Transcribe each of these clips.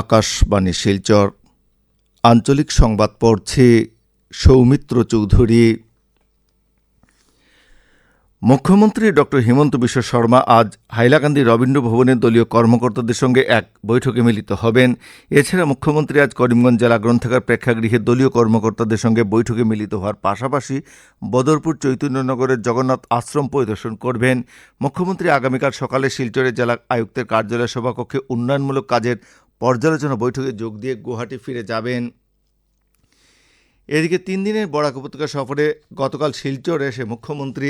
আকাশবাণী শিলচর। আঞ্চলিক সংবাদ পড়ছে সৌমিত্র চৌধুরী। মুখ্যমন্ত্রী ডক্টর হিমন্ত বিশ্ব শর্মা আজ হাইলাকান্দি রবীন্দ্র ভবনের দলীয় কর্মকর্তাদের সঙ্গে এক বৈঠকে মিলিত হবেন। এছাড়া মুখ্যমন্ত্রী আজ করিমগঞ্জ জেলা গ্রন্থাগার প্রেক্ষাগৃহে দলীয় কর্মকর্তাদের সঙ্গে বৈঠকে মিলিত হওয়ার পাশাপাশি বদরপুর চৈতন্যনগরের জগন্নাথ আশ্রম পরিদর্শন করবেন। মুখ্যমন্ত্রী আগামীকাল সকালে শিলচরে জেলা আয়ুক্তের কার্যালয় সভাকক্ষে উন্নয়নমূলক কাজের পর্যালোচনা বৈঠকে যোগ দিয়ে গুয়াহাটি ফিরে যাবেন এদিকে তিন দিনের বরাক উপত্যকা সফরে গতকাল শিলচর এসে মুখ্যমন্ত্রী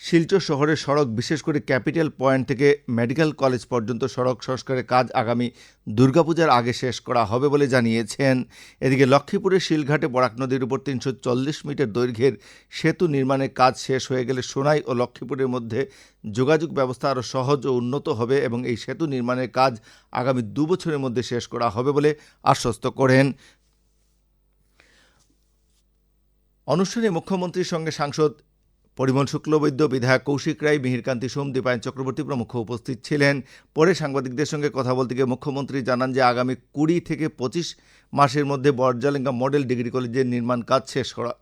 শিলচর শহরের সড়ক, বিশেষ করে ক্যাপিটাল পয়েন্ট থেকে মেডিকেল কলেজ পর্যন্ত সড়ক সংস্কারের কাজ আগামী দুর্গাপূজার আগে শেষ করা হবে বলে জানিয়েছেন। এদিকে লক্ষ্মীপুরের শিলঘাটে বরাক নদীর উপর তিনশো চল্লিশ মিটার দৈর্ঘ্যের সেতু নির্মাণের কাজ শেষ হয়ে গেলে সোনাই ও লক্ষ্মীপুরের মধ্যে যোগাযোগ ব্যবস্থা আরও সহজ ও উন্নত হবে এবং এই সেতু নির্মাণের কাজ আগামী দু বছরের মধ্যে শেষ করা হবে বলে আশ্বস্ত করেন। অনুষ্ঠানে মুখ্যমন্ত্রীর সঙ্গে সাংসদ পরিমল শুক্লবৈদ্য, বিধায়ক কৌশিক রায়, মিহিরকান্তি সোম, দীপায়ন চক্রবর্তী প্রমুখ উপস্থিত ছিলেন। পরে সাংবাদিকদের সঙ্গে কথা বলতে গিয়ে মুখ্যমন্ত্রী জানান যে আগামী কুড়ি থেকে পঁচিশ মাসের মধ্যে বর্জালিঙ্গা মডেল ডিগ্রি কলেজের নির্মাণ কাজ শেষ করা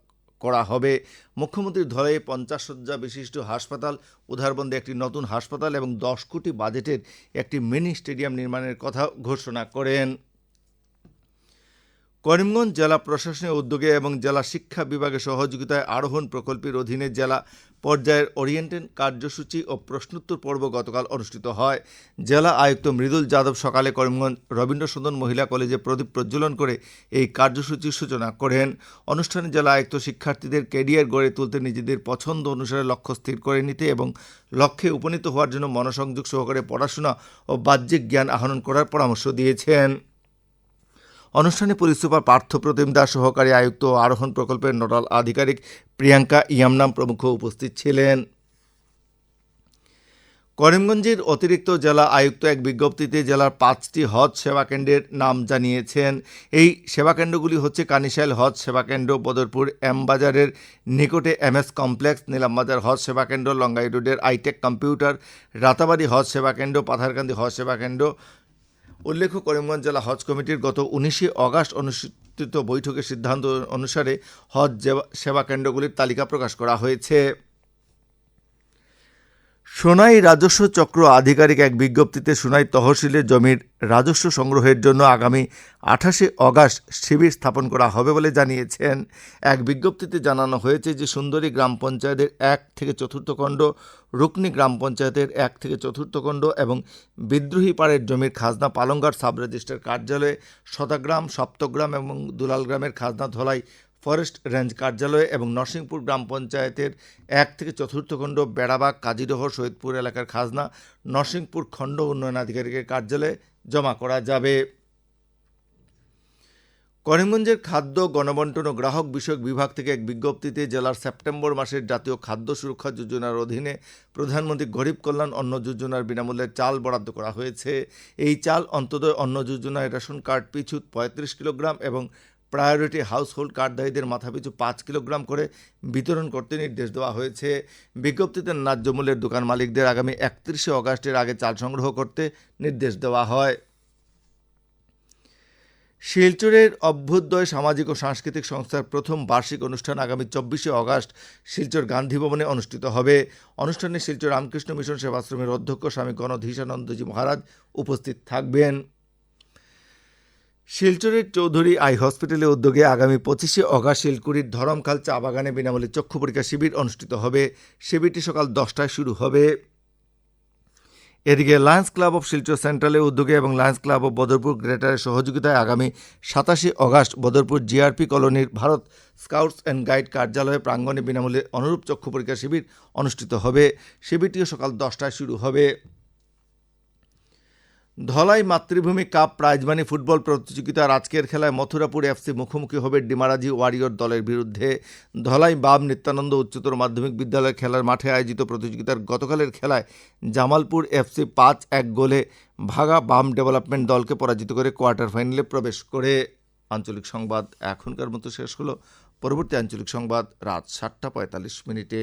করা হবে। মুখ্যমন্ত্রীর ধরে পঞ্চাশ শয্যা বিশিষ্ট হাসপাতাল উধারবন্দে একটি নতুন হাসপাতাল এবং দশ কোটি বাজেটের একটি মিনি স্টেডিয়াম নির্মাণের কথা ঘোষণা করেন। করিমগঞ্জ জেলা প্রশাসনের উদ্যোগে এবং জেলা শিক্ষা বিভাগের সহযোগিতায় আরোহণ প্রকল্পের অধীনে জেলা পর্যায়ের ওরিয়েন্টেন কার্যসূচি ও প্রশ্নোত্তর পর্ব গতকাল অনুষ্ঠিত হয়। জেলা আয়ুক্ত মৃদুল যাদব সকালে করিমগঞ্জ রবীন্দ্র সদন মহিলা কলেজে প্রদীপ প্রজ্বলন করে এই কার্যসূচির সূচনা করেন। অনুষ্ঠানে জেলা আয়ুক্ত শিক্ষার্থীদের ক্যারিয়ার গড়ে তুলতে নিজেদের পছন্দ অনুসারে লক্ষ্য স্থির করে নিতে এবং লক্ষ্যে উপনীত হওয়ার জন্য মনোসংযোগ সহকারে পড়াশোনা ও বাহ্যিক জ্ঞান আহরণ করার পরামর্শ দিয়েছেন। অনুষ্ঠানে পুলিশ সুপার পার্থ প্রতিম দাস, সহকারী আয়ুক্ত আরোহণ প্রকল্পের নোডাল আধিকারিক প্রিয়াঙ্কা ইয়ামনাম প্রমুখ উপস্থিত ছিলেন। করিমগঞ্জের অতিরিক্ত জেলা আয়ুক্ত এক বিজ্ঞপ্তিতে জেলার পাঁচটি হজ সেবা কেন্দ্রের নাম জানিয়েছেন। এই সেবা কেন্দ্রগুলি হচ্ছে কানিশাইল হজ সেবা কেন্দ্র, বদরপুর এম বাজারের নিকটে এম এস কমপ্লেক্স, নিলামবাজার হজ সেবা কেন্দ্র লঙ্গাই রোডের আইটেক কম্পিউটার, রাতাবাড়ি হজ সেবা কেন্দ্র, পাথারকান্দি হজ সেবা কেন্দ্র উল্লেখ্য, করিমগঞ্জ জেলা হজ কমিটির গত উনিশে অগাস্ট অনুষ্ঠিত বৈঠকের সিদ্ধান্ত অনুসারে হজ সেবা কেন্দ্রগুলির তালিকা প্রকাশ করা হয়েছে। সোনাই রাজস্ব চক্র আধিকারিক এক বিজ্ঞপ্তিতে সোনাই তহসিলের জমির রাজস্ব সংগ্রহের জন্য আগামী আঠাশে অগাস্ট শিবির স্থাপন করা হবে বলে জানিয়েছেন। এক বিজ্ঞপ্তিতে জানানো হয়েছে যে সুন্দরী গ্রাম পঞ্চায়েতের এক থেকে চতুর্থ খণ্ড, রুকনি গ্রাম পঞ্চায়েতের এক থেকে চতুর্থ খণ্ড এবং বিদ্রোহী পাড়ের জমির খাজনা পালংঘাট সাব রেজিস্ট্রার কার্যালয়ে শতাগ্রাম, সপ্তগ্রাম এবং দুলাল গ্রামের খাজনা ধলাই ফরেস্ট রেঞ্জ কার্যালয় এবং নরসিংপুর গ্রাম পঞ্চায়েতের এক থেকে চতুর্থ খণ্ড বেড়াবাগ কাজিডহ সৈয়দপুর এলাকার খাজনা, নরসিংপুর খণ্ড উন্নয়ন আধিকারিকের কার্যালয়ে জমা করা যাবে। করিমগঞ্জের খাদ্য, গণবন্টন ও গ্রাহক বিষয়ক বিভাগ থেকে এক বিজ্ঞপ্তিতে জেলার সেপ্টেম্বর মাসের জাতীয় খাদ্য সুরক্ষা যোজনার অধীনে প্রধানমন্ত্রী গরিব কল্যাণ অন্ন যোজনার বিনামূল্যে চাল বরাদ্দ করা হয়েছে। এই চাল অন্তদয় অন্ন যোজনায় রেশন কার্ড পিছু পঁয়ত্রিশ কিলোগ্রাম এবং প্রায়োরিটি হাউসহোল্ড কার্ডধারীদের মাথাপিছু পাঁচ কিলোগ্রাম করে বিতরণ করতে নির্দেশ দেওয়া হয়েছে। বিজ্ঞপ্তিতে ন্যায্য মূল্যের দোকান মালিকদের আগামী একত্রিশে অগাস্টের আগে চাল সংগ্রহ করতে নির্দেশ দেওয়া হয়। শিলচরের অভ্যুদয় সামাজিক ও সাংস্কৃতিক সংস্থার প্রথম বার্ষিক অনুষ্ঠান আগামী চব্বিশে অগাস্ট শিলচর গান্ধী ভবনে অনুষ্ঠিত হবে। অনুষ্ঠানে শিলচর রামকৃষ্ণ মিশন সেবাশ্রমের অধ্যক্ষ স্বামী গণধীশানন্দজি মহারাজ উপস্থিত থাকবেন। শিলচরের চৌধুরী আই হসপিটালে উদ্যোগে আগামী পঁচিশে অগাস্ট শিলকুড়ির ধরমখাল চা বাগানে বিনামূল্যে চক্ষু পরীক্ষা শিবির অনুষ্ঠিত হবে। শিবিরটি সকাল দশটায় শুরু হবে। এদিকে লায়ন্স ক্লাব অফ শিলচর সেন্ট্রালের উদ্যোগে এবং লায়ন্স ক্লাব অফ বদরপুর গ্রেটারের সহযোগিতায় আগামী সাতাশে অগাস্ট বদরপুর জিআরপি কলোনির ভারত স্কাউটস অ্যান্ড গাইড কার্যালয়ে প্রাঙ্গণে বিনামূল্যে অনুরূপ চক্ষু পরীক্ষা শিবির অনুষ্ঠিত হবে। শিবিরটিও সকাল দশটায় শুরু হবে। ধলাই মাতৃভূমি কাপ প্রাইজমানি ফুটবল প্রতিযোগিতার আজকের খেলায় মথুরাপুর এফসি মুখোমুখি হবে ডিমারাজি ওয়ারিয়র দলের বিরুদ্ধে। ধলাই বাম নিত্যানন্দ উচ্চতর মাধ্যমিক বিদ্যালয়ের খেলার মাঠে আয়োজিত প্রতিযোগিতার গতকালের খেলায় জামালপুর এফসি পাঁচ এক গোলে ভাগা বাম ডেভেলপমেন্ট দলকে পরাজিত করে কোয়ার্টার ফাইনালে প্রবেশ করে। আঞ্চলিক সংবাদ এখনকার মতো শেষ হলো। পরবর্তী আঞ্চলিক সংবাদ রাত সাতটা পঁয়তাল্লিশ মিনিটে।